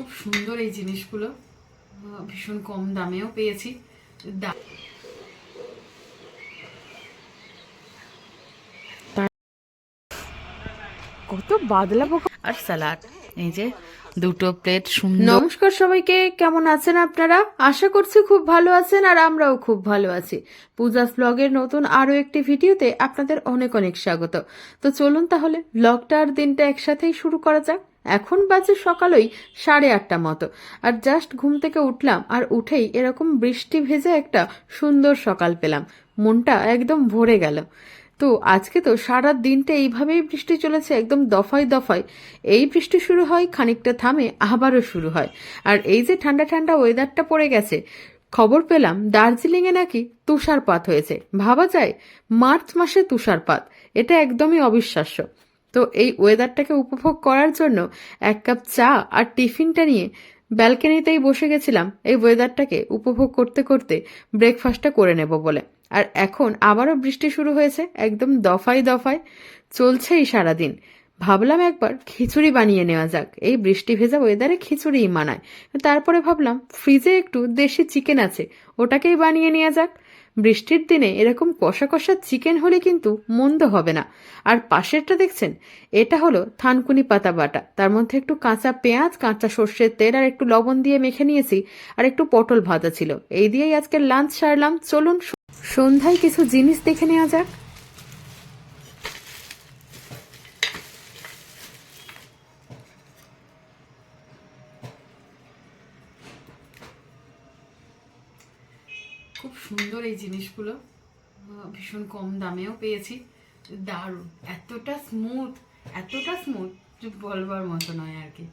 খুব সুন্দর এই জিনিসগুলো। ভীষণ কম দামেও পেয়েছি। দা- কত বাদলা পোকা আর স্যালাড এই যে দুটো প্লেট সুন্দর। নমস্কার সবাইকে কেমন আছেন আপনারা? আশা করছি খুব ভালো আছেন আর আমরাও খুব ভালো আছি। পূজা ব্লগের নতুন আরও একটি ভিডিওতে আপনাদের অনেক অনেক স্বাগত। তো চলুন তাহলে ব্লগটা আর দিনটা একসাথেই শুরু করা যাক। এখন বাজে সকালই সাড়ে আটটা মতো। আর জাস্ট ঘুম থেকে উঠলাম আর উঠেই এরকম বৃষ্টি ভেজে একটা সুন্দর সকাল পেলাম। মনটা একদম ভরে গেল। তো আজকে তো সারা দিনটা এইভাবেই বৃষ্টি চলেছে, একদম দফায় দফায়। এই বৃষ্টি শুরু হয়, খানিকটা থামে আবারও শুরু হয়। আর এই যে ঠান্ডা ঠান্ডা ওয়েদারটা পড়ে গেছে, খবর পেলাম দার্জিলিংয়ে নাকি তুষারপাত হয়েছে। ভাবা যায়, মার্চ মাসে তুষারপাত, এটা একদমই অবিশ্বাস্য। তো এই ওয়েদারটাকে উপভোগ করার জন্য এক কাপ চা আর টিফিনটা নিয়ে ব্যালকনিতেই বসে গেছিলাম। এই ওয়েদারটাকে উপভোগ করতে করতে ব্রেকফাস্টটা করে নেব বলে। আর এখন আবারও বৃষ্টি শুরু হয়েছে, একদম দফায় দফায়। চলছেই সারাদিন। ভাবলাম একবার খিচুড়ি বানিয়ে নেওয়া যাক। এই বৃষ্টি ভেজা ওয়েদারে খিচুড়িই মানায়। তারপরে ভাবলাম ফ্রিজে একটু দেশি চিকেন আছে, ওটাকেই বানিয়ে নেওয়া যাক। বৃষ্টির দিনে এরকম কষা কষা চিকেন হলে কিন্তু মন্দ হবে না। আর পাশেরটা দেখছেন? এটা হলো থানকুনি পাতা বাটা। তার মধ্যে একটু কাঁচা পেঁয়াজ, কাঁচা সর্ষের তেল আর একটু লবণ দিয়ে মেখে নিয়েছি আর একটু পটল ভাজা ছিল। এই দিয়েই আজকে লাঞ্চ সারলাম। চলুন সন্ধ্যায় কিছু জিনিস দেখে নেওয়া যাক। খুব সুন্দর এই জিনিসগুলো। ভীষণ কম দামেও পেয়েছি। দারুণ। এতটা স্মুথ এতটা স্মুথ যে বলবার মতো নয় আর কি।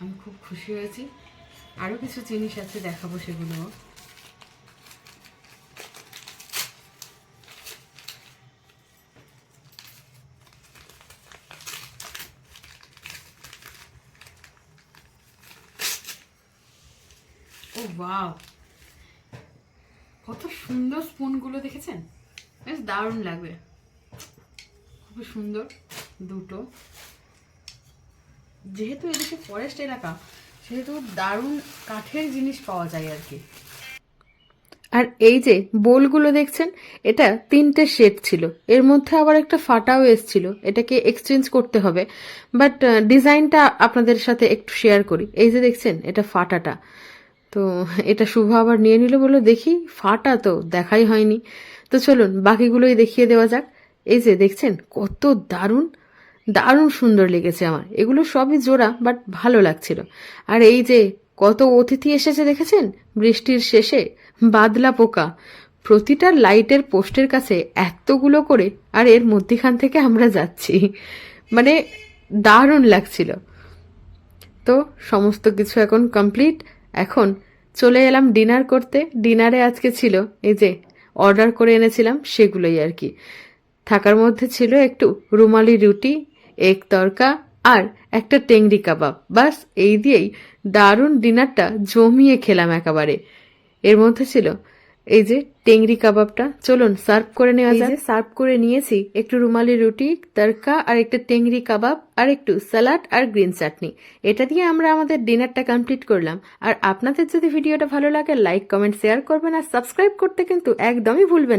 আমি খুব খুশি হয়েছি। আরও কিছু জিনিস আছে দেখাবো সেগুলো ও বাহ কত সুন্দর স্পুনগুলো দেখেছেন? বেশ দারুণ লাগবে। খুবই সুন্দর দুটো। যেহেতু এদিকে ফরেস্ট এলাকা, সেহেতু দারুণ কাঠের জিনিস পাওয়া যায় আর কি। আর এই যে বোলগুলো দেখছেন, এটা তিনটে সেট ছিল। এর মধ্যে আবার একটা ফাটাও এসছিল, এটাকে এক্সচেঞ্জ করতে হবে। বাট ডিজাইনটা আপনাদের সাথে একটু শেয়ার করি। এই যে দেখছেন, এটা ফাটাটা। তো এটা শুভ আবার নিয়ে নিল বলো দেখি ফাটা তো দেখাই হয়নি। তো চলুন, বাকিগুলোই দেখিয়ে দেওয়া যাক। এই যে দেখছেন, কত দারুণ দারুণ সুন্দর লেগেছে আমার। এগুলো সবই জোড়া বাট ভালো লাগছিল। আর এই যে কত অতিথি এসেছে দেখেছেন? বৃষ্টির শেষে বাদলা পোকা। প্রতিটা লাইটের পোস্টের কাছে এতগুলো করে আর এর মধ্যিখান থেকে আমরা যাচ্ছি। মানে দারুণ লাগছিল। তো সমস্ত কিছু এখন কমপ্লিট এখন চলে এলাম ডিনার করতে। ডিনারে আজকে ছিল, এই যে, অর্ডার করে এনেছিলাম সেগুলোই আর কি। থাকার মধ্যে ছিল একটু রুমালি রুটি, এক তরকা আর একটা টেংরি কাবাব। বাস এই দিয়েই দারুণ ডিনারটা জমিয়ে খেলাম একেবারে। এর মধ্যে ছিল এই যে টেংরি কাবাবটা চলুন সার্ভ করে নেওয়া যায় সার্ভ করে নিয়েছি একটু রুমালি রুটি তরকা আর একটা টেংরি কাবাব আর একটু স্যালাড আর গ্রিন চাটনি। এটা দিয়ে আমরা আমাদের ডিনারটা কমপ্লিট করলাম। আর আপনাদের যদি ভিডিওটা ভালো লাগে লাইক কমেন্ট শেয়ার করবেন আর সাবস্ক্রাইব করতে কিন্তু একদমই ভুলবেন।